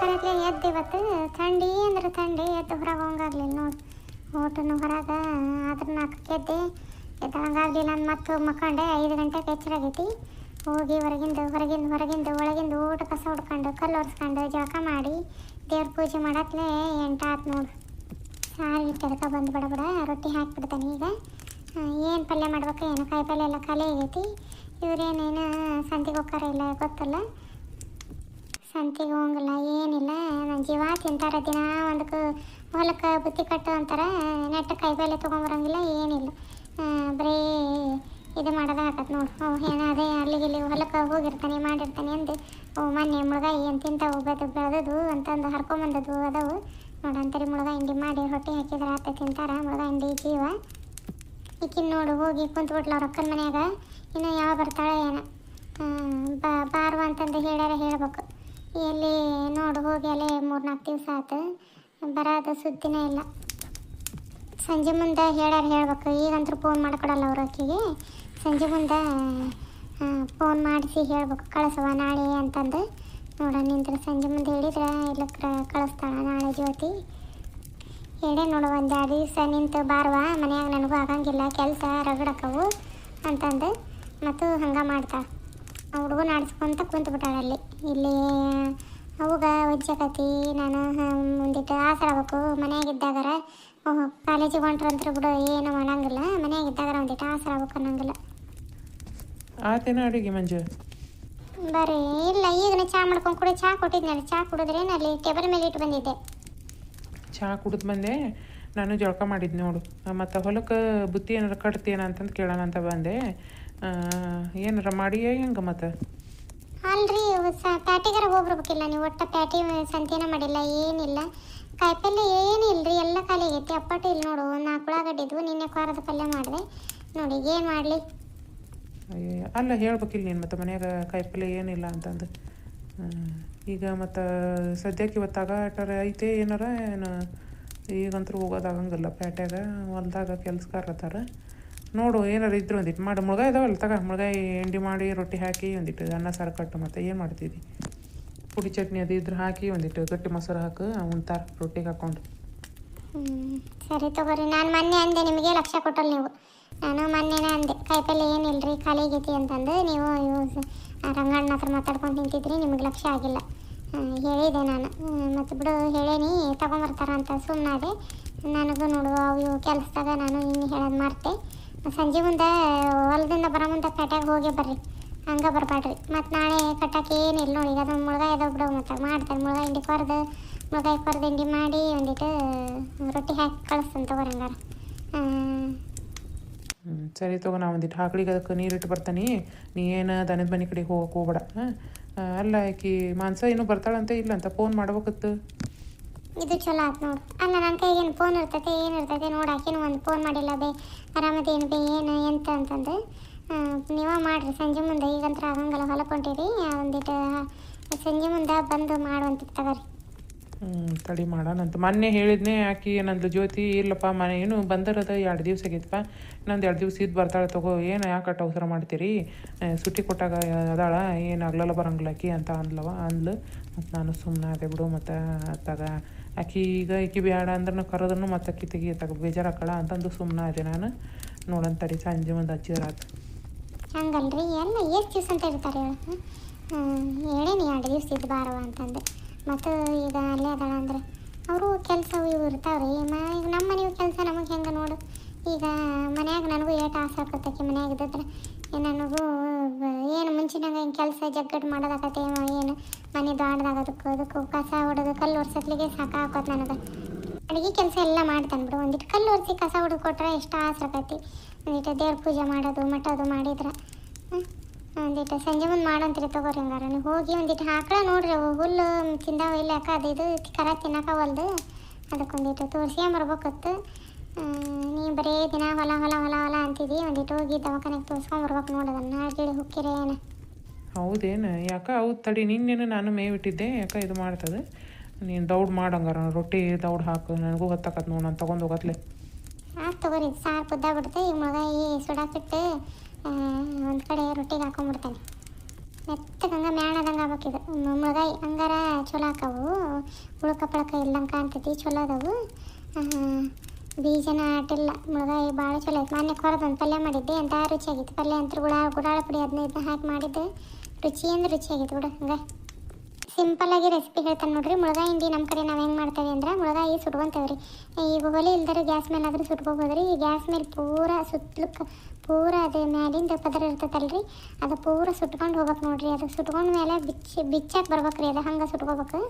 ಕರೆಕ್ಲೆ ಎದ್ದು ಇವತ್ತು ಥಂಡಿ ಅಂದ್ರೆ ಥಂಡಿ, ಎದ್ದು ಹೊರಗೆ ಹಂಗಾಗ್ಲಿಲ್ಲ ನೋಡಿ. ಊಟನು ಹೊರಗೆ ಅದ್ರ ನಾಲ್ಕಕ್ಕೆ ಎದ್ದೆ. ಎದ್ದಳಂಗಾಗಲಿಲ್ಲ ಅಂದ್ ಮತ್ತೆ ಮಕ್ಕಂಡೆ, ಐದು ಗಂಟೆಗೆ ಎಚ್ಚರಾಗೈತಿ ಹೋಗಿ ಹೊರಗಿಂದ ಹೊರಗಿಂದ ಹೊರಗಿಂದ, ಒಳಗಿಂದ ಊಟ ಕಸ ಹೊಡ್ಕೊಂಡು ಕಲ್ಲು ಒರೆಸ್ಕೊಂಡು ಜಳಕ ಮಾಡಿ ದೇವ್ರ ಪೂಜೆ ಮಾಡತ್ಲೆ ಎಂಟು ಆತು ನೋಡು. ಸಾರು ಅದಕ್ಕೆ ಬಂದು ಬಡ ಬಡ, ರೊಟ್ಟಿ ಹಾಕ್ಬಿಡ್ತಾನೆ ಈಗ. ಏನು ಪಲ್ಯ ಮಾಡ್ಬೇಕು, ಏನು ಕಾಯಿ ಪಲ್ಯ ಎಲ್ಲ ಖಾಲಿ ಆಗೈತಿ. ಇವ್ರೇನೇನು ಸಂತೆಗೆ ಹೋಗ್ತಾರ ಇಲ್ಲ ಗೊತ್ತಲ್ಲ. ಸಂತಿಗೆ ಹೋಗಂಗಿಲ್ಲ, ಏನಿಲ್ಲ. ನನ್ನ ಜೀವ ತಿಂತಾರೆ ದಿನ ಒಂದಕ್ಕೆ ಹೊಲಕ್ಕೆ ಬುತ್ತಿ ಕಟ್ಟು ಅಂತಾರೆ, ನೆಟ್ಟ ಪಲ್ಯ ತೊಗೊಂಬರಂಗಿಲ್ಲ ಏನಿಲ್ಲ. ಬರೀ ಇದು ಮಾಡೋದ ಹಾಕತ್ ನೋಡು. ಅವು ಏನೋ ಅದೇ ಅಲ್ಲಿಗೆ ಇಲ್ಲಿ ಹೊಲಕ್ಕೆ ಹೋಗಿರ್ತಾನೆ, ಮಾಡಿರ್ತಾನೆ ಅಂದು. ಓ, ಮೊನ್ನೆ ಮುಳುಗಾಯಿ ಏನು ಹೋಗೋದು ಬೆಳೆದು ಬೆಳೆದದು ಅಂತಂದು ಹರ್ಕೊಂಬಂದದ್ದು ಅದಾವು. ನೋಡಂತರಿ ಮುಳುಗಾಯಿ ಹಿಂಡಿ ಮಾಡಿ ರೊಟ್ಟಿ ಹಾಕಿದ್ರೆ ಆತ ತಿಂತಾರೆ, ಮುಳುಗಾಯಿ ಹಿಂಡಿ ಜೀವ. ಈಕಿನ ನೋಡು, ಹೋಗಿ ಕುಂತ್ಬಿಟ್ಲ ಅವ್ರ ಅಕ್ಕನ ಮನ್ಯಾಗ. ಇನ್ನು ಯಾವ ಬರ್ತಾಳೆ ಏನೋ. ಬಾ, ಬಾರ್ವ ಅಂತಂದು ಹೇಳ್ಯಾರ ಹೇಳ್ಬೇಕು. ಎಲ್ಲಿ ನೋಡಿ, ಹೋಗಿ ಮೂರು ನಾಲ್ಕು ದಿವಸ ಆಯ್ತು ಬರೋದು ಸುದ್ದಿನೇ ಇಲ್ಲ. ಸಂಜೆ ಮುಂದೆ ಹೇಳ್ಯಾರ ಹೇಳ್ಬೇಕು. ಈಗಂತೂ ಫೋನ್ ಮಾಡ್ಕೊಡಲ್ಲ ಅವ್ರ ಅಕ್ಕಿಗೆ. ಸಂಜೆ ಮುಂದೆ ಫೋನ್ ಮಾಡಿಸಿ ಹೇಳ್ಬೇಕು. ಕಳಿಸುವ ನಾಳೆ ಅಂತಂದು. ನೋಡ, ನಿಂತ್ರ ಸಂಜೆ ಮುಂದೆ ಹೇಳಿದ್ರೆ, ಇಲ್ಲ ಕಳಿಸ್ತಾಳ ನಾಳೆ ಜ್ಯೋತಿ. ಹೇಳೇ ನೋಡು, ಒಂದು ಎರಡು ದಿವಸ ನಿಂತು ಬಾರ್ವ, ಮನೆಯಾಗ ನನಗೂ ಆಗಂಗಿಲ್ಲ, ಕೆಲಸ ರಗಡಕ್ಕವು ಅಂತಂದು, ಮತ್ತು ಹಂಗೆ ಮಾಡ್ತಾಳೆ. ಹುಡುಗನ ಆಡಿಸ್ಕೊಂತ ಅಲ್ಲಿ. ಇಲ್ಲಿ ಅವಾಗ ಒಜ್ಜಕತಿ ನಾನು ಮುಂದಿಟ್ಟು ಆಸರಾಗಬೇಕು ಓಹ್ ಕಾಲೇಜಿಗೆ ಹೊಂಟ್ರಂತ್ರ ಬಿಡು ಏನು ಮಾಡಂಗಿಲ್ಲ ಮನೆಯಾಗಿದ್ದಾಗಾರ ಒಂದಿಟ್ಟು ಆಸರಾಗಬೇಕು ಅನ್ನಂಗಿಲ್ಲ. ಆತೇನ ಅಡುಗೆ ಮಂಜು? ಬರೀ ಇಲ್ಲ ಈಗ ಚಾ ಮಾಡ್ಕೊಂಡು ಕೂಡ ಚಾ ಕೊಟ್ಟಿದ್ನಲ್ಲ ಚಾ ಕುಡಿದ್ರೆ ಅಲ್ಲಿ ಟೇಬಲ್ ಮೇಲೆ ಇಟ್ಟು ಬಂದಿದ್ದೆ. ಚಹಾ ಕುಡಿದು ಬಂದೆ ನಾನು ಜಳಕ ಮಾಡಿದ್ದು ನೋಡು. ಮತ್ತು ಹೊಲಕ್ಕೆ ಬುತ್ತಿ ಏನಾರು ಕಟ್ತೀನ ಅಂತಂದು ಕೇಳೋಣ ಅಂತ ಬಂದೆ. ಆ, ಏನಾರ ಮಾಡಿಯ ಹೆಂಗೆ ಮತ್ತೆ? ಅಲ್ರಿ ಹೊಸ ಪ್ಯಾಟಿಗಾರ ಹೋಗ್ಬರ್ಬೇಕಿಲ್ಲ ನೀವು ಒಟ್ಟ ಪ್ಯಾಟಿ ಸಂತೇನ ಮಾಡಿಲ್ಲ ಏನಿಲ್ಲ. ಕಾಯಿಪಲ್ಲೆ ಏನಿಲ್ಲರಿ ಎಲ್ಲ ಖಾಲಿ ಆಗೈತಿ. ಅಪ್ಪಟ ಇಲ್ಲಿ ನೋಡು ನಾಲ್ಕು ಉಳ್ಳಾಗಡ್ಡಿ ಇದ್ವು ನಿನ್ನೆ ಖಾರದ ಪಲ್ಯ ಮಾಡಿದೆ. ನೋಡಿ ಏನು ಮಾಡಲಿ? ಅಲ್ಲ ಹೇಳ್ಬೇಕಿಲ್ಲ ನೀನು ಮತ್ತು ಮನ್ಯಾಗ ಕಾಯಿಪಲ್ಲೆ ಏನಿಲ್ಲ ಅಂತಂದು. ಈಗ ಮತ್ತು ಸದ್ಯಕ್ಕೆ ಇವತ್ತಾಗ ಆಟರ ಐತೆ ಏನಾರ? ಏನು ಈಗಂತೂ ಹೋಗೋದಾಗಂಗಿಲ್ಲ ಪ್ಯಾಟ್ಯಾಗ ಹೊಲ್ದಾಗ ಕೆಲ್ಸಗಾರ ಅದಾರ. ನೋಡು, ಏನಾರು ಇದ್ರು ಒಂದಿಟ್ಟು ಮಾಡು. ಮುಳುಗಾಯಿ ಇದಾವಲ್ಲ ತಗ. ಮುಳುಗಾಯಿ ಎಂಡಿ ಮಾಡಿ, ರೊಟ್ಟಿ ಹಾಕಿ ಒಂದಿಟ್ಟು, ಅನ್ನ, ಸಾರು ಕಟ್ಟು ಮತ್ತು ಏನು ಮಾಡ್ತಿದ್ದಿ ಪುಡಿ ಚಟ್ನಿ ಅದು ಇದ್ರೆ ಹಾಕಿ ಒಂದಿಟ್ಟು, ಗಟ್ಟಿ ಮೊಸರು ಹಾಕು, ಉಣ್ತಾರ, ರೊಟ್ಟಿಗೆ ಹಾಕ್ಕೊಂಡು ಸರಿ ತಗೋರಿ. ನಾನು ಮೊನ್ನೆ ಅಂದೆ, ನಿಮಗೆ ಲಕ್ಷ ಕೊಟ್ಟಲ್ಲ ನೀವು. ನಾನು ಮೊನ್ನೆನೇ ಅಂದೆ, ಕಾಯಿಪಲ್ಲೆ ಏನಿಲ್ರಿ, ಖಾಲಿ ಗೀತಿ ಅಂತಂದು. ನೀವು ರಂಗಣ್ಣ ಹತ್ರ ಮಾತಾಡ್ಕೊಂಡು ನಿಂತಿದ್ರಿ, ನಿಮಗೆ ಲಕ್ಷ ಆಗಿಲ್ಲ. ಹೇಳಿದೆ ನಾನು. ಮತ್ತು ಬಿಡು, ಹೇಳೇನಿ, ತಗೊಂಬರ್ತಾರ ಅಂತ ಸುಮ್ಮನಾದೆ ನನಗೂ ನೋಡು, ಅವು ಕೆಲಸದಾಗ ನಾನು ಇನ್ನು ಹೇಳೋದು ಮಾರ್ತೆ ಸಂಜೆ ಮುಂದೆ ಹೊಲದಿಂದ ಬರೋ ಮುಂದೆ ಪೇಟೆಗೆ ಹೋಗಿ ಬರ್ರಿ. ಹಂಗೆ ಬರಬೇಡ್ರಿ ಮತ್ತು ನಾಳೆ ಕಟ್ಟಕ್ಕೆ ಏನಿಲ್ಲ ನೋಡಿ. ಈಗ ಅದೊಂದು ಮುಳುಗಾಯಿ ಅದಾವ ಬಿಡು ಮತ್ತು ಮಾಡ್ತಾರೆ. ಮುಳುಗಾಯಿ ಹಿಂಡಿ ಕೊರ್ದು ಮುಳುಗಾಯಿ ಕೊರ್ದು ಹಿಂಡಿ ಮಾಡಿ ಒಂದಿಟ್ಟು ರೊಟ್ಟಿ ಹಾಕಿ ಕಳಿಸ್ತಂತ ತಗೋರಿ ಹಂಗಾರೆ ಸರಿ ತಗೋ, ನಾ ಒಂದಿಟ್ಟು ಹಾಕ್ಳಿಗೆ ಅದಕ್ಕೆ ನೀರಿಟ್ಟು ಬರ್ತಾನೆ. ನೀ ಏನು ದನದ ಮನೆ ಕಡೆ ಹೋಗಕ್ಕೆ ಹೋಗ್ಬೇಡ. ಹಾಂ? ಅಲ್ಲ ಆಕಿ ಮಾನ್ಸ ಇನ್ನೂ ಬರ್ತಾಳಂತ ಇಲ್ಲ ಅಂತ ಫೋನ್ ಮಾಡ್ಬೇಕತ್ತು ಇದು ಚಲೋ ಆಯ್ತು ನೋಡು. ಅಲ್ಲ ನನ್ನ ಕೈಗೇನು ಫೋನ್ ಇರ್ತೈತೆ, ಏನು ಇರ್ತೈತೆ ನೋಡಿ, ಆಕಿನೂ ಒಂದು ಫೋನ್ ಮಾಡಿಲ್ಲ ಬೇ. ಆರಾಮದೇನು ಬೇ, ಏನು, ಎಂತ ಅಂತಂದು. ನೀವ ಮಾಡಿರಿ, ಸಂಜೆ ಮುಂದೆ ಈಗಂತ್ರ ಆಗಂಗಲ್ಲ ಹೊಲಕ್ಕೆ ಹೊಂಟಿರಿ ಒಂದಿಟ್ಟು ಸಂಜೆ ಮುಂದೆ ಬಂದು ಮಾಡುವಂತ ತಗೋರಿ. ಹ್ಞೂ ತಡಿ ಮಾಡೋಣಂತ ಮೊನ್ನೆ ಹೇಳಿದ್ನೆ, ಆಕಿ ನಂದು ಜ್ಯೋತಿ, ಇಲ್ಲಪ್ಪ, ಮನೆ ಏನು ಬಂದರದ ಎರಡು ದಿವಸ ಆಗೈತಪ್ಪ ನಂದು ಎರಡು ದಿವಸ ಇದ್ದು ಬರ್ತಾಳೆ, ತಗೋ, ಏನು, ಯಾಕೆ ಅಟ್ಟ ಅವಸರ ಮಾಡ್ತೀರಿ? ಸುಟ್ಟಿ ಕೊಟ್ಟಾಗ ಅದಾಳ, ಏನು ಆಗ್ಲಲ್ಲ ಬರಂಗಿಲ್ಲ ಆಕಿ ಅಂತ ಅಂದ್ಲವ, ಅಂದ್ಲು. ಮತ್ತು ನಾನು ಸುಮ್ಮನೆ ಅದೇ ಬಿಡು, ಮತ್ತು ತಗ. ಆಕಿ ಈಗ ಆಕಿ ಬೇಡ ಅಂದ್ರೂ ಕರೋದನ್ನು ಮತ್ತು ಅಕ್ಕಿ ತೆಗಿಯತ್ತಾಗ ತಗ ಬೇಜಾರಾಕಳ ಅಂತಂದು ಸುಮ್ಮನೆ ಅದೇ ನಾನು. ನೋಡೋಣ ಸಂಜೆ ಮುಂದೆ ಹಚ್ಚಿದ್ರಾತು ಹಂಗಲ್ರಿ ಎಲ್ಲ ಎಷ್ಟು ದಿವಸ ಅಂತ ಇರ್ತಾರೆ ಹೇಳು ಹೇಳೇನಿ ಎರಡು ದಿವಸ ಇದ್ದು ಬಾರವ ಅಂತಂದು. ಮತ್ತು ಈಗ ಅಲ್ಲೇ ಅದಳ ಅಂದ್ರೆ ಅವರು ಕೆಲಸ ಇವು ಇರ್ತಾವ್ರಿ. ಈಗ ನಮ್ಮ ಮನೆಯು ಕೆಲಸ ನಮಗೆ ಹೆಂಗೆ ನೋಡು. ಈಗ ಮನ್ಯಾಗ ನನಗೂ ಏಟು ಆಸೆ ಆಗ್ತೈತಿ ಮನ್ಯಾಗ ಇದ್ದಿದ್ರೆ. ನನಗೂ ಏನು ಮುಂಚಿನಾಗ ಹಿಂಗೆ ಕೆಲಸ ಜಗ್ಗಟ್ಟು ಮಾಡೋದಾಗತ್ತೆ ಏನು ಮನೆ ದೊಡ್ಡದಾಗೋದಕ್ಕೆ ಅದಕ್ಕೆ ಕಸ ಹೊಡೋದು ಕಲ್ಲು ಒರ್ಸತ್ಲಿಗೆ ಹಾಕೋದು ನನಗೆ. ಅಡುಗೆ ಕೆಲಸ ಎಲ್ಲ ಮಾಡ್ತಾನೆ ಬಿಡು. ಒಂದಿಟ್ಟು ಕಲ್ಲು ಒರೆಸಿ ಕಸ ಹೊಡೆದು ಕೊಟ್ರೆ ಎಷ್ಟು ಆಸೆ ಆಕೈತಿ. ಒಂದಿಟ್ಟು ದೇವ್ರ ಪೂಜೆ ಮಾಡೋದು ಮಟ್ಟೋದು ಮಾಡಿದ್ರೆ? ಒಂದಿಟ್ಟು ಸಂಜೆ ಮುಂದೆ ಮಾಡಂತೀರಿ ತಗೋರಿ ಹಂಗಾರ. ನೀವು ಹೋಗಿ ಒಂದಿಟ್ಟು ಹಾಕಳ ನೋಡ್ರಿ ಹುಲ್ಲು ತಿಂದಾವ ಇಲ್ಲ ಯಾಕ ಅದು ಇದು ಕರ ತಿನ್ನಕವಲ್ದು ಒಲ್ದು ಅದಕ್ಕೊಂದಿಟ್ಟು ತೋರಿಸ್ಕೊಂಬರ್ಬೇಕತ್ತು ನೀ ಬರೀ ದಿನ ಹೊಲ ಹೊಲ ಹೊಲ ಹೊಲ ಅಂತಿದ್ದಿ ಒಂದಿಟ್ಟು ಹೋಗಿ ದವಾಖಾನೆಗೆ ತೋರಿಸ್ಕೊಂಬರ್ಬೇಕು ನೋಡೋದನ್ನ ನಾಳೆ ಹುಕ್ಕಿರೇ ಏನು? ಹೌದೇನು? ಯಾಕ ಹೌದು ತಡಿ ನಿನ್ನೇನು ನಾನು ಮೇವಿಟ್ಟಿದ್ದೆ ಯಾಕ ಇದು ಮಾಡ್ತದೆ? ನೀನು ದೌಡ್ ಮಾಡಂಗಾರ ರೊಟ್ಟಿ ದೌಡ್ ಹಾಕು ನನಗೂ ಗೊತ್ತಾಕತ್ ನೋಡು ನಾನು ತೊಗೊಂಡು ಹೋಗತ್ಲೆ. ಆಯ್ತು ತಗೋರಿ ಸಾರು ಕುದ್ದಾಗ್ಬಿಡುತ್ತೆ ಈಗ ಮಗ ಈ ಸುಡಾಕಿಟ್ಟು ಒಂದು ಕಡೆ ರೊಟ್ಟಿಗೆ ಹಾಕೊಂಡ್ಬಿಡ್ತಾನೆ ಮೆತ್ತಗೆ ಹಂಗೆ ಮ್ಯಾಣದಂಗೆ ಆಗ್ಬೇಕಿದು ಮಗ ಹಂಗಾರ ಚಲೋ ಹಾಕವು ಉಳ್ಕ ಪಳಕ ಇಲ್ಲಂಗೆ ಕಾಣ್ತೈತಿ ಚಲೋ ಅದಾವು. ಬೀಜನ ಆಟಿಲ್ಲ ಮುಳಗಾಯಿ ಭಾಳ ಚಲೋ ಐತೆ. ಮೊನ್ನೆ ಕೊರದೊಂದು ಪಲ್ಯ ಮಾಡಿದ್ದೆ ಎಂಥ ರುಚಿಯಾಗಿತ್ತು ಪಲ್ಯ ಅಂತ ಗುಡ ಗುಡಾಳ ಪುಡಿ ಹದಿನೈದು ಹಾಕಿ ಮಾಡಿದ್ದೆ. ರುಚಿ ಅಂದ್ರೆ ರುಚಿಯಾಗಿತ್ತು ಹಂಗೆ. ಸಿಂಪಲ್ ಆಗಿ ರೆಸಿಪಿ ಹೇಳ್ತಾನೆ ನೋಡ್ರಿ. ಮುಳಗಾಯಿ ಹಿಂಡಿ ನಮ್ಮ ಕಡೆ ನಾವು ಹೆಂಗೆ ಮಾಡ್ತೇವೆ ಅಂದ್ರೆ ಮುಳಗಾಯಿ ಸುಟ್ಕೊಂತೇವೆ ರೀ ಈಗ ಒಲೆ ಇಲ್ದರೆ ಗ್ಯಾಸ್ ಮೇಲೆ ಆದರೂ ಸುಟ್ಕೋಬೋದು ರೀ ಈ ಗ್ಯಾಸ್ ಮೇಲೆ ಪೂರ ಸುತ್ತಲಕ್ಕೆ ಪೂರ ಅದೇ ಮ್ಯಾಲಿಂದ ಪದರ ಇರ್ತೈತಲ್ರಿ. ಅದು ಪೂರ ಸುಟ್ಕೊಂಡು ಹೋಗ್ಬೇಕು ನೋಡ್ರಿ. ಅದು ಸುಟ್ಕೊಂಡ ಮೇಲೆ ಬಿಚ್ಚಿ ಬಿಚ್ಚಾಕ್ ಬರ್ಬೇಕ್ರಿ. ಅದು ಹಂಗೆ ಸುಟ್ಕೋಬೇಕು.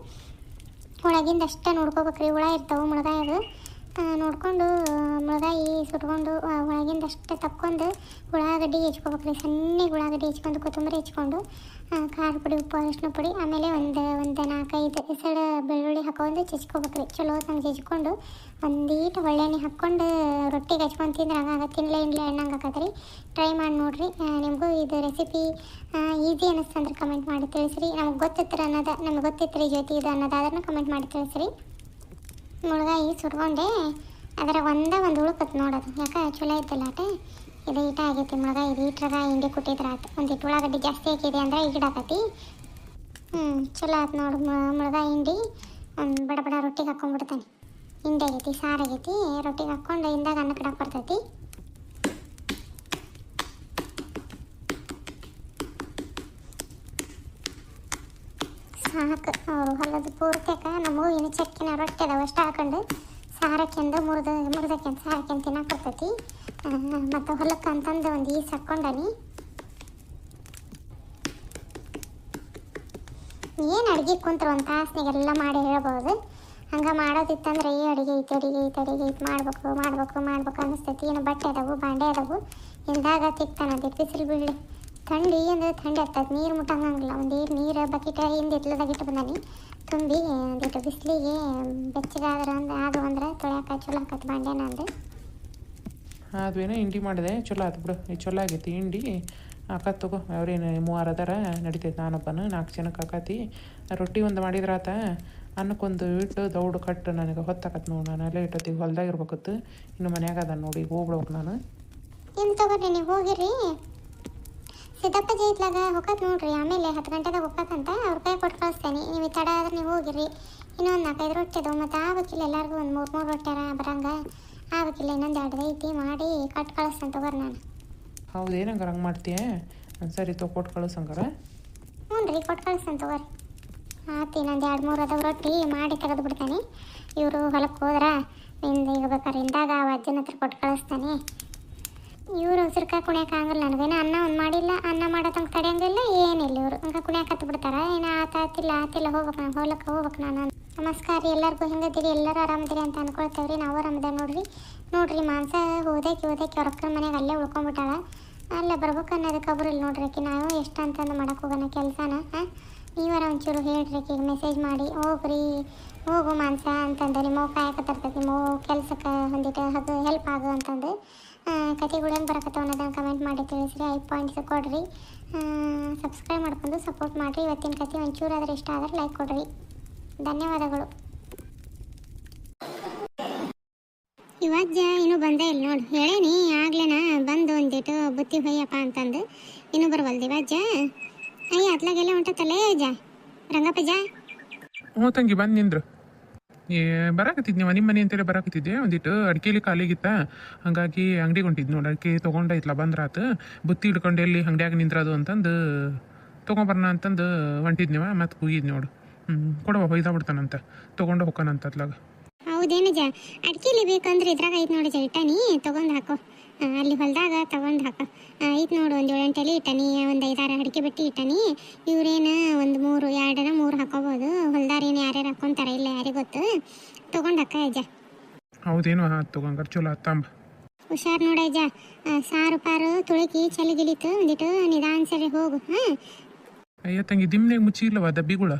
ಒಳಗಿಂದ ಅಷ್ಟೇ ನೋಡ್ಕೋಬೇಕು ರೀ ಹುಳ ಇರ್ತಾವೆ ಮುಳಗಾಯಿದು ಆ, ನೋಡ್ಕೊಂಡು ಮುಳಗಾಯಿ ಸುಟ್ಕೊಂಡು ಒಳಗಿಂದಷ್ಟು ತಕ್ಕೊಂಡು ಉಳ್ಳಾಗಡ್ಡಿ ಹೆಚ್ಕೋಬೇಕ್ರಿ. ಸಣ್ಣಗೆ ಉಳ್ಳಾಗಡ್ಡಿ ಹೆಚ್ಕೊಂಡು, ಕೊತ್ತಂಬರಿ ಹೆಚ್ಕೊಂಡು ಖಾರ ಪುಡಿ, ಉಪ್ಪು, ಅರಿಶಿನ ಪುಡಿ, ಆಮೇಲೆ ಒಂದು ಒಂದು ನಾಲ್ಕೈದು ಹೆಸರು ಬೆಳ್ಳುಳ್ಳಿ ಹಾಕೊಂಡು ಚಚ್ಕೋಬೇಕ್ರಿ. ಚಲೋ ಹಂಗೆ ಚಚ್ಕೊಂಡು, ಒಂದೀಟು ಒಳ್ಳೆಣ್ಣೆ ಹಾಕ್ಕೊಂಡು ರೊಟ್ಟಿಗೆ ಹಚ್ಕೊಂಡು ತಿಂದ್ರೆ ಹಂಗೆ ತಿನ್ಲೆ ಇನ್ಲೆ ಎಣ್ಣಂಗೆ ರೀ. ಟ್ರೈ ಮಾಡಿ ನೋಡಿರಿ. ನಿಮಗೂ ಇದು ರೆಸಿಪಿ ಈಸಿ ಅನ್ನಿಸ್ತಂದ್ರೆ ಕಮೆಂಟ್ ಮಾಡಿ ತಿಳಿಸ್ರಿ. ನಮ್ಗೆ ಗೊತ್ತಿತ್ತು ಅನ್ನೋದು, ನಮ್ಗೆ ಗೊತ್ತಿತ್ತು ರೀ ಜ್ಯೋತಿ ಇದು ಅನ್ನೋದಾದ್ರೂ ಕಮೆಂಟ್ ಮಾಡಿ ತಿಳಿಸ್ರಿ. ಮುಳುಗಾಯಿ ಸುಟ್ಕೊಂಡೆ ಅದರ ಒಂದೇ ಒಂದು ಉಳುಕತ್ ನೋಡೋದು ಯಾಕೆ? ಚಲೋ ಐತಲ್ಲ ಆಟ. ಇದು ಈಟ ಆಗೈತಿ ಮುಳುಗಾಯಿ. ಇದು ಈಟ್ರಾಗ ಹಿಂಡಿ ಕುಟ್ಟಿದ್ರಾತು ಒಂದು ಇಟ್ಟು ಉಳ್ಳಾಗಡ್ಡಿ ಜಾಸ್ತಿ ಹಾಕಿದೆ ಅಂದ್ರೆ ಈಗಿಡಾಕತಿ ಹ್ಞೂ ಚಲೋ ಆಯ್ತು ನೋಡು ಮುಳಗಾಯಿ ಹಿಂಡಿ. ಬಡ ಬಡ ರೊಟ್ಟಿಗೆ ಹಾಕ್ಕೊಂಡ್ಬಿಡ್ತಾನೆ ಹಿಂಡಿ ಆಗೈತಿ, ಸಾರು ಆಗೈತಿ. ರೊಟ್ಟಿಗೆ ಹಾಕ್ಕೊಂಡು ಹಿಂದಾಗ ಅನ್ನಕ್ಕೆ ಬರ್ತೈತಿ. ಸಾಕು ಅವರು ಹೊಲದ ಪೂರ್ತಿಯಾಕ ನಮಗೂ ಇನ್ನು ಚಕ್ಕಿನ ರೊಟ್ಟಿ ಅದಾವ, ಅಷ್ಟು ಹಾಕೊಂಡು ಸಾರಕ್ಕೆಂದು ಮುರಿದ, ಮುರಿದಕ್ಕೆಂದು ಸಾರಕ್ಕೆಂದು ತಿನ್ನಕ್ಕೆ ಬರ್ತೈತಿ ಮತ್ತು ಹೊಲಕ್ಕೆ ಅಂತಂದು ಒಂದು ಈಸ್ ಹಾಕ್ಕೊಂಡನಿ ಏನು ಅಡುಗೆ ಕುಂತ್ರು ಒಂದು ತಾಸ್ನಾಗೆಲ್ಲ ಮಾಡಿ ಹೇಳ್ಬೋದು. ಹಂಗೆ ಮಾಡೋದಿತ್ತಂದ್ರೆ ಈ ಅಡುಗೆ ಐತೆ ಅಡುಗೆ ಐತೆ ಅಡುಗೆ ಐತೆ, ಮಾಡ್ಬೇಕು ಮಾಡ್ಬೇಕು ಮಾಡ್ಬೇಕು ಅನ್ನಿಸ್ತೈತಿ. ಏನು ಬಟ್ಟೆ ಅದಾವು, ಬಾಂಡೆ ಅದಾವು ಇಲ್ದಾಗ ತಿಕ್ತಾನಂತೆ ಬಿಸಿಲು ಬೀಳಲಿ. ಥಂಡಿ ಅಂದ್ರೆ ಥಂಡಿ ಆಗ್ತದೆ. ನೀರು ಮುಟ್ಟಂಗಿಲ್ಲ ಒಂದೀರು ನೀರು ಬಕೆಟ್ ಹಿಂದೆ ಇಟ್ಟು ಬಂದಾನಿ. ತುಂಬಿ ಒಂದಿಟ್ಟು ಬಿಸಿಲಿಗೆ ಬೆಚ್ಚಗಾದ್ರೆ ಅಂದ್ರೆ ಅದು ಅಂದ್ರೆ ತೊಳ್ಯಾಕ ಚಲೋ ಆಕತ್ ಬಾಂಡೆನ ಅಂದ್ರೆ ಅದೇನೋ ಹಿಂಡಿ ಮಾಡಿದೆ. ಚಲೋ ಆಯ್ತು ಬಿಡು. ಈ ಚಲೋ ಆಗೈತಿ ಹಿಂಡಿ. ಅಕ್ಕ ತಗೋ. ಅವ್ರೇನು ಮೂವರು ಅದಾರ ನಡಿತೈತೆ ನಾನೊಬ್ಬನು. ನಾಲ್ಕು ಜನಕ್ಕೆ ಹಾಕತಿ ರೊಟ್ಟಿ ಒಂದು ಮಾಡಿದ್ರಾತ. ಅನ್ನಕ್ಕೊಂದು ಇಟ್ಟು ದೌಡು ಕಟ್ಟು ನನಗೆ ಹೊತ್ತಾಕತ್ ನೋಡಿ ನಾನು. ಅಲ್ಲೇ ಇಟ್ಟೊತ್ತಿಗೆ ಹೊಲ್ದಾಗ ಇರ್ಬೇಕತ್ತು ಇನ್ನು ಮನ್ಯಾಗ ಅದ ನೋಡಿ ಹೋಗ್ಬಿಡ್ಬೇಕು ನಾನು. ಏನು ತಗೋರಿ ನೀವು ಹೋಗಿರಿ. ಸಿದ್ದಪ್ಪ ಜೈತ್ಲಾಗ ಹೊಕ್ಕತ್ ನೋಡ್ರಿ. ಆಮೇಲೆ ಹತ್ತು ಗಂಟೆದಾಗ ಹೊಕ್ಕತ್ತಂತ ಅವ್ರ ಕೈ ಕೊಟ್ಟು ಕಳಿಸ್ತೇನೆ. ನೀವು ಈ ತಡ ಆದ್ರೆ ನೀವು ಹೋಗಿರಿ ಇನ್ನೊಂದು ನಾಲ್ಕೈದು ರೊಟ್ಟಿ ಅದಾವು ಮತ್ತು ಆಗ್ಬೇಕಿಲ್ಲ ಎಲ್ಲರಿಗೂ ಒಂದು ಮೂರು ಮೂರು ರೊಟ್ಟ್ಯಾರ ಬರಂಗ. ಆಗ್ಬೇಕಿಲ್ಲ ಇನ್ನೊಂದು ಎರಡು ಐತಿ ಮಾಡಿ ಕಟ್ ಕಳಿಸ್ತೇನೆ ತಗೋರಿ ನಾನು. ಹೌದು ಹಂಗಾರೆ ಹಂಗೆ ಮಾಡ್ತೀಯ? ಸರಿ ತೊ ಕೊಟ್ಟು ಕಳಿಸಂಗಾರ ಹ್ಞೂ ರೀ ಕೊಟ್ಟು ಕಳಿಸ್ತೇನೆ ತಗೋರಿ. ಆತಿ ಇನ್ನೊಂದು ಎರಡು ಮೂರು ಅದಾವ ರೊಟ್ಟಿ ಮಾಡಿ ತೆಗೆದು ಬಿಡ್ತೇನೆ. ಇವರು ಹೊಲಕ್ಕೆ ಹೋದ್ರ ಇಂದ ಈಗ ಬೇಕಾದ್ರೆ ಇಂದಾಗ ಅಜ್ಜನ ಹತ್ರ ಕೊಟ್ಟು ಕಳಿಸ್ತಾನೆ. ಇವ್ರು ಉಸಿರ್ಕ ಕುಣಿಯಕ್ಕೆ ಆಗಲ್ಲ, ನನಗೇನು ಅನ್ನ ಒಂದು ಮಾಡಿಲ್ಲ, ಅನ್ನ ತಂಗ ತಡೆಯಂಗಿಲ್ಲ, ಏನಿಲ್ಲ ಇವರು. ಹಂಗೆ ಕುಣಿಯಕ್ಕೆ ಹತ್ತು ಬಿಡ್ತಾರ ಏನು ಆತ ಆತಿಲ್ಲ ಆತಿಲ್ಲ ಹೋಗ್ಬೇಕು ನಾನು ಹೊಲಕ್ಕೆ ಹೋಗ್ಬೇಕು ನಾನು ನಮಸ್ಕಾರ ರೀ, ಎಲ್ಲರಿಗೂ ಹೆಂಗದಿರಿ ಎಲ್ಲರೂ ಆರಾಮದಿರಿ ಅಂತ ಅನ್ಕೊಳ್ತೇವ್ರಿ ನಾವು ಆರಾಮದ ನೋಡ್ರಿ. ನೋಡ್ರಿ, ಮಾಂಸ ಹೋದಕ್ಕೆ ಹೋದಕ್ಕೆ ಅವ್ರ ಮನೆಗೆ ಅಲ್ಲೇ ಉಳ್ಕೊಂಬಿಟ್ಟಾಳ ಅಲ್ಲೇ ಬರ್ಬೇಕು ಅನ್ನೋದಕ್ಕೆ ಒಬ್ರು ಇಲ್ಲಿ ನೋಡ್ರಿ ಆಕಿ ನಾವು ಎಷ್ಟು ಅಂತಂದು ಮಾಡಕ್ಕೆ ಹೋಗೋಣ ಕೆಲಸನ ನೀವಾರ ಒಂಚೂರು ಹೇಳ್ರಿ ಆಕಿಗೆ ಮೆಸೇಜ್ ಮಾಡಿ. ಹೋಗ್ರಿ, ಹೋಗು ಮಾಂಸ ಅಂತಂದು, ನಿಮ್ಮ ಕಾಯಕತ್ತಿರ್ತೈತಿ ನಿಮ್ಮ ಕೆಲ್ಸಕ್ಕೆ ಒಂದಿಟ್ಟು ಅದು ಹೆಲ್ಪ್ ಆಗು ಅಂತಂದು. ಹೆಂಗೆ ಬರಕತ್ತಾವ ಅನ್ನೋದನ್ನು ಕಮೆಂಟ್ ಮಾಡಿ ತಿಳಿಸ್ರಿ ಐ ಪಾಯಿಂಟ್ಸ್ ಕೊಡ್ರಿ. ಸಬ್ಸ್ಕ್ರೈಬ್ ಮಾಡ್ಕೊಂಡು ಸಪೋರ್ಟ್ ಮಾಡಿರಿ. ಇವತ್ತಿನ ಕತೆ ಒಂಚೂರು ಆದರೆ ಇಷ್ಟ ಆದರೆ ಲೈಕ್ ಕೊಡ್ರಿ. ಧನ್ಯವಾದಗಳು. ಇವಜ್ಜ ಇನ್ನೂ ಬಂದೇ ಇಲ್ಲ ನೋಡಿ. ಹೇಳೇನಿ ಆಗ್ಲೇನ ಬಂದು ಒಂದಿಟ್ಟು ಬುತ್ತಿ ಹೊಯ್ಯಪ್ಪ ಅಂತಂದು. ಇನ್ನೂ ಬರವಲ್ದು ಇವಜ್ಜ ಅಯ್ಯ ಅತ್ಲಾಗೆಲ್ಲ ಹೊಂಟತ್ತಲ್ಲೇ ಅಜ್ಜ ರಂಗಪ್ಪಜ್ಜ ಹ್ಞೂ ತಂಗಿ ಬಂದು ನಿಂದ್ರು. ಏ, ಬರಾಕತ್ತಿದ್ನಿ ನಿಮ್ಮ ಮನೆ ಅಂತೇಳಿ ಬರಾಕತ್ತಿದ್ದೆ. ಒಂದಿಟ್ಟು ಅಡಿಕೆಲಿ ಖಾಲಿಗಿತ್ತ. ಹಂಗಾಗಿ ಅಂಗಡಿಗೆ ಹೊಂಟಿದ್ ನೋಡಿ, ಅಡಿಕೆ ತೊಗೊಂಡೈತ್ಲ ಬಂದ್ರಾತ. ಬುತ್ತಿ ಹಿಡ್ಕೊಂಡು ಎಲ್ಲಿ ಅಂಗಡಿಯಾಗ ನಿಂದ್ರದು ಅಂತಂದು ತೊಗೊಂಬರ್ನ ಅಂತಂದು ಹೊಂಟಿದ್ನಿವ ಮತ್ತೆ ಕೂಗಿದ್ ನೋಡು. ಹ್ಞೂ ಕೊಡವ ಹೊಯ್ದಾ ಬಿಡ್ತಾನಂತ. ತೊಗೊಂಡು ಹೋಗ್ಕನಂತ ಅದ್ಲಾಗ. ಹೌದೇನಜ ಅಡಿಕೆಲಿ ಬೇಕಂದ್ರೆ ಇದ್ರಾಗ ಐತೆ ನೋಡಿ ಜ ಇಟ್ಟನಿ ತಗೊಂಡು ಹಾಕೋ. ಅಲ್ಲಿ ಹೊಲದಾಗ ತಗೊಂಡು ಹಾಕ. ಐತ್ ನೋಡು ಒಂದು ಏಳೆಂಟು ಎಲೆ ಇಟ್ಟನಿ ಒಂದು ಐದಾರು ಅಡಿಕೆ ಬಟ್ಟಿ ಇಟ್ಟನಿ. ಇವ್ರೇನು ಒಂದು ಮೂರು ಎರಡರ ಮೂರು ಹಾಕೋಬೋದು. ಹೊಲ್ದಾರ ಏನು ಯಾರ್ಯಾರು ಹಾಕ್ಕೊಂತಾರೆ ಇಲ್ಲ ಯಾರಿಗೆ ಗೊತ್ತು? ತೊಗೊಂಡು ಹಾಕ ಅಜ್ಜ. ಹೌದೇನು? ತಗೊಂಗಾರ ಚಲೋ ಹತ್ತಂಬ ಹುಷಾರು ನೋಡ ಅಜ್ಜ. ಸಾರು ಪಾರು ತುಳಕಿ ಚಲಿಗಿಲಿತು ಒಂದಿಟ್ಟು ನಿಧಾನ ಸರಿ ಹೋಗು ಹಾಂ? ಅಯ್ಯ ತಂಗಿ ದಿಮ್ನೆಗೆ ಮುಚ್ಚಿಲ್ಲವ ದಬ್ಬಿಗಳ?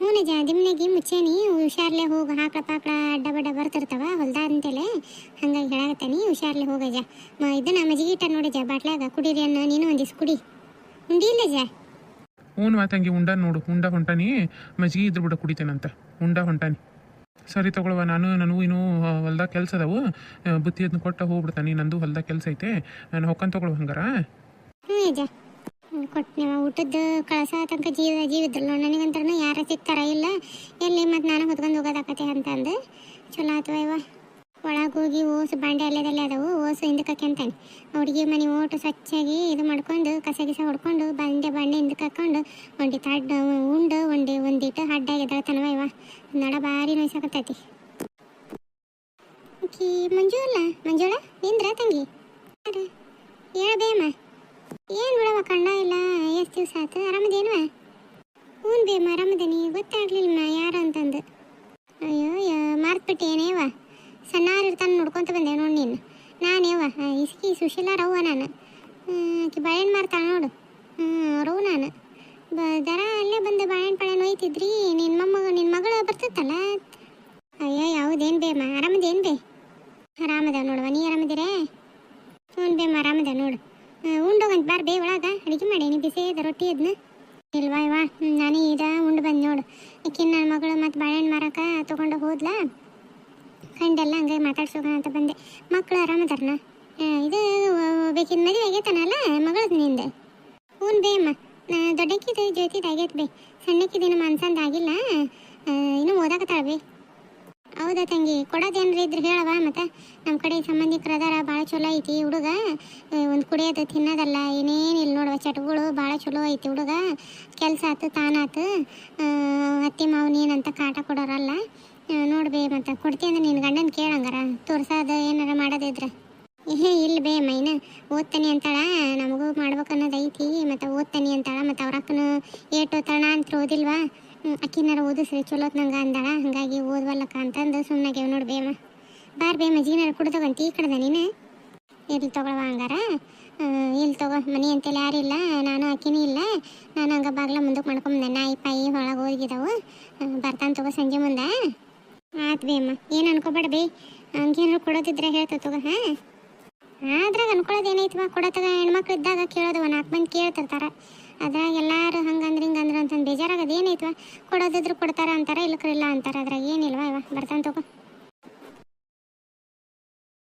ಹ್ಞೂ ನಿಜ ದಿಮ್ನೆಗೆ ಮುಚ್ಚೇನಿ ಹುಷಾರ್ಲೆ ಹೋಗು ಹಾಕಳ ಪಾಕಳ ಅಡ್ಡ ಬಡ್ಡ ಬರ್ತಿರ್ತಾವ ಹೊಲ್ದ ಅಂತೇಳಿ ಹಂಗಾಗಿ ಹೇಳಾಕತ್ತೇನಿ ಹುಷಾರ್ಲೆ ಹೋಗಜ ಮ ಇದನ್ನ ಮಜ್ಜಿಗೆ ಇಟ್ಟ ನೋಡಜ್ಜ ಬಾಟ್ಲಾಗ ಕುಡೀರಿ ಅನ್ನ ನೀನು ಒಂದಿಸ್ ಕುಡಿ. ಉಂಡಿಲ್ಲ ಜ ಹ್ಞೂ ಮಾತಂಗಿ ಉಂಡ ನೋಡು ಉಂಡ ಹೊಂಟಾನಿ ಮಜ್ಜಿಗೆ ಇದ್ರ ಬಿಡ ಕುಡಿತೇನಂತ. ಉಂಡ ಹೊಂಟಾನಿ ಸರಿ ತಗೊಳ್ವ ನಾನು ನನಗೂ ಇನ್ನೂ ಹೊಲ್ದಾಗ ಕೆಲಸ ಅದಾವು. ಬುತ್ತಿ ಅದನ್ನ ಕೊಟ್ಟ ಹೋಗ್ಬಿಡ್ತಾನೆ ನಂದು ಹೊಲ್ದಾಗ ಕೆಲಸ ಐತೆ. ನಾನು ಹೊಕ್ಕನ್ ತಗೊಳ್ವ ಹಂಗಾರ? ಕೊಟ್ಟನೆವ ಊಟದ್ದು ಕಳಸ ತನಕ ಜೀವ ಜೀವಿದ್ರಲ್ಲ ನನಗಂತ್ರೂ ನನಗಂತೂ ಯಾರ ಸಿಗ್ತಾರ ಇಲ್ಲ. ಎಲ್ಲಿ ಮತ್ತು ನಾನು ಹೊತ್ಕೊಂಡು ಹೋಗೋದಾಕತಿ ಅಂತಂದು. ಚಲೋ ಆಯ್ತು ಇವ ಒಳಗೆ ಹೋಗಿ ಓಸು ಬಾಂಡೆ ಅಲ್ಲೇದಲ್ಲೇ ಅದಾವು. ಓಸು ಹಿಂದಕ್ಕೆ ಅಂತಾನೆ. ಹುಡುಗಿ ಮನೆ ಓಟು ಸ್ವಚ್ಛಾಗಿ ಇದು ಮಾಡ್ಕೊಂಡು, ಕಸ ಗಿಸ ಹೊಡ್ಕೊಂಡು, ಬಂಡೆ ಬಾಂಡೆ ಹಿಂದಕ್ಕೆ ಹಾಕೊಂಡು ಒಂಡಿ ತಡ್ಡು, ಉಂಡು ಒಂಡಿ ಒಂದಿಟ್ಟು ಹಡ್ಡಾಗಿ ತನವ ಇವ ನಡ ಭಾರಿ ನೋಯ್ಸಾಕತ್ತೈತಿ ಮಂಜು ಅಲ್ಲ ಮಂಜುಳ? ನಿಂದ್ರ ತಂಗಿ? ಹೇಳ್ಬೇಮ್ಮ ಬೇಮ ಏನು ಬಿಡವ ಕಂಡ ಇಲ್ಲ? ಎಷ್ಟು ದಿವಸ ಆಯ್ತು? ಆರಾಮದೇನುವ? ಹ್ಞೂ ಬೇಮ ಆರಾಮದೇನಿ. ಗೊತ್ತಾಗ್ಲಿಲ್ಲ ಯಾರು ಅಂತಂದು. ಅಯ್ಯೋ ಅಯ್ಯೋ ಮಾರ್ತ್ಬಿಟ್ಟೇನೇವ ಸಣ್ಣಾರು ಇರ್ತಾನೆ ನೋಡ್ಕೊಂತ ಬಂದೆ ನೋಡಿ ನೀನು. ನಾನೇವ? ಇಸ್ಕಿ ಸುಶೀಲಾ ರವ್ವ ನಾನು. ಆಕಿ ಬಾಳೆಹಣ್ಣು ಮಾರ್ತಾಳೆ ನೋಡು. ಹ್ಞೂ ರವ್ ನಾನು. ಬ, ದರ ಅಲ್ಲೇ ಬಂದು ಬಾಳೆಹಣ್ಣು ಪಾಳೆಹಣ್ಣು ಒಯ್ತಿದ್ರಿ ನಿನ್ನ ಮೊಮ್ಮಗ ನಿನ್ನ ಮಗಳು ಬರ್ತೈತಲ್ಲ ಅಯ್ಯೋ ಯಾವುದೇನು ಬೇಮ ಆರಾಮದೇನು ಬೇ ಆರಾಮದ ನೋಡುವ ನೀ ಆರಾಮದಿರೇ ಹ್ಞೂ ಬೇಮ ಆರಾಮದ ನೋಡು ಉಂಡೋಗಂತ ಬಾರ್ ಬೇ ಒಳಗ ಅಡಿಗೆ ಮಾಡೀನಿ ಬಿಸಿ ಅದ ರೊಟ್ಟಿ ಅದನ್ನ ಇಲ್ವಾ ಇವ ನಾನು ಈಗ ಉಂಡು ಬಂದು ನೋಡು ಈಕಿನ ನನ್ನ ಮಗಳು ಮತ್ತು ಬಾಳೆಹಣ್ಣು ಮಾರಕ ತೊಗೊಂಡು ಹೋದ್ಲಾ ಕಂಡೆಲ್ಲ ಹಂಗೆ ಮಾತಾಡ್ಸೋಣ ಅಂತ ಬಂದೆ ಮಕ್ಕಳು ಆರಾಮದಾರನ ಇದು ಬೇಕಿನ ಮದುವೆ ಆಗೈತನಲ್ಲ ಮಗಳದ್ದು ನಿಂದೆ ಹ್ಞೂ ಬೇ ಅಮ್ಮ ದೊಡ್ಡಕ್ಕಿದ ಜ್ಯೋತಿದಾಗೈತೆ ಬೇ ಸಣ್ಣಕ್ಕಿದೇನು ಮನ್ಸಂದು ಆಗಿಲ್ಲ ಇನ್ನೂ ಓದಾಕತ್ತಾಳ ಬೇ ಹೌದಾ ತಂಗಿ? ಕೊಡೋದೇನ್ರಿ ಇದ್ರೆ ಹೇಳವ ಮತ್ತೆ. ನಮ್ಮ ಕಡೆ ಸಂಬಂಧಿಕರು ಅದಾರ ಭಾಳ ಚಲೋ ಐತಿ ಹುಡುಗ. ಒಂದು ಕುಡಿಯೋದು ತಿನ್ನೋದಲ್ಲ ಏನೇನಿಲ್ಲ ನೋಡುವ ಚಟಗಳು ಭಾಳ ಚಲೋ ಐತಿ ಹುಡುಗ. ಕೆಲಸ ಆತು ತಾನಾತು ಅತ್ತೆ ಏನಂತ ಕಾಟ ಕೊಡೋರಲ್ಲ. ನೋಡಿ ನೋಡ್ಬೇ ಮತ್ತೆ ಕೊಡ್ತೀನಿ ಅಂದ್ರೆ ನಿನ್ನ ಗಂಡನ ಕೇಳಂಗಾರ. ತೋರ್ಸೋದು ಏನಾರ ಮಾಡೋದಿದ್ರೆ. ಏ ಇಲ್ಲ ಬೇ, ಮೈನ ಓದ್ತಾನೆ ಅಂತಾಳ, ನಮಗೂ ಮಾಡ್ಬೇಕು ಅನ್ನೋದು ಐತಿ, ಮತ್ತು ಓದ್ತಾನೆ ಅಂತಾಳ, ಮತ್ತು ಅವ್ರ ಅಕ್ಕನ ಏಟು ಓದ್ತಾಳ ಅಂತ ಓದಿಲ್ವಾ? ಅಕ್ಕಿನಾರ ಓದಿಸ್ರಿ ಚಲೋತ್ ನಂಗೆ ಅಂದಾಳ, ಹಂಗಾಗಿ ಓದ್ವಲ್ಲಕ್ಕ ಅಂತಂದು ಸುಮ್ಮನೆ ನೋಡಿ ಬೇಮ. ಬಾರ್ ಬೇ ಜೀನಾರ ಕುಡ್ದವಂತ ಈ ಕಡ್ದ ನೀನು? ಇಲ್ಲಿ ತಗೊಳವ ಹಂಗಾರ. ಇಲ್ಲಿ ತಗೋ, ಮನೆ ಅಂತೇಳಿ ಯಾರಿಲ್ಲ ನಾನು ಅಕ್ಕಿನೂ ಇಲ್ಲ. ನಾನು ಹಂಗೆ ಬಾಗ್ಲ ಮುಂದಕ್ಕೆ ಮಾಡ್ಕೊಂಬಂದೆ, ನಾಯಿ ಪಾಯಿ ಒಳಗೆ ಹೋಗಿದಾವು ಬರ್ತಾನೆ ತಗೋ ಸಂಜೆ ಮುಂದೆ. ಆತ್ ಬೇಮ್ಮ ಏನು ಅನ್ಕೋಬೇಡ ಬೇ, ಹಂಗೇನಾರು ಕೊಡೋದಿದ್ರೆ ಹೇಳ್ತ ತಗೋ, ಹಾಂ? ಅದ್ರಾಗ ಅನ್ಕೊಳ್ಳೋದು ಏನೈತವ ಕೊಡತ್ತಾಗ ಹೆಣ್ಮಕ್ಳು ಇದ್ದಾಗ ಕೇಳೋದು ನಾಲ್ಕು ಮಂದಿ ಕೇಳ್ತಿರ್ತಾರೆ. ಅದ್ರಾಗ ಎಲ್ಲರೂ ಹಂಗಂದ್ರೆ ಹಿಂಗಂದ್ರೆ ಅಂತಂದು ಬೇಜಾರಾಗದು ಏನೈತವ ಕೊಡೋದಿದ್ರು ಕೊಡ್ತಾರ ಅಂತಾರ ಇಲ್ಲಕ್ರಿಲ್ಲ ಅಂತಾರೆ, ಅದ್ರಾಗ ಏನಿಲ್ವಾ ಇವ? ಬರ್ತಾನೆ ತಗೋ.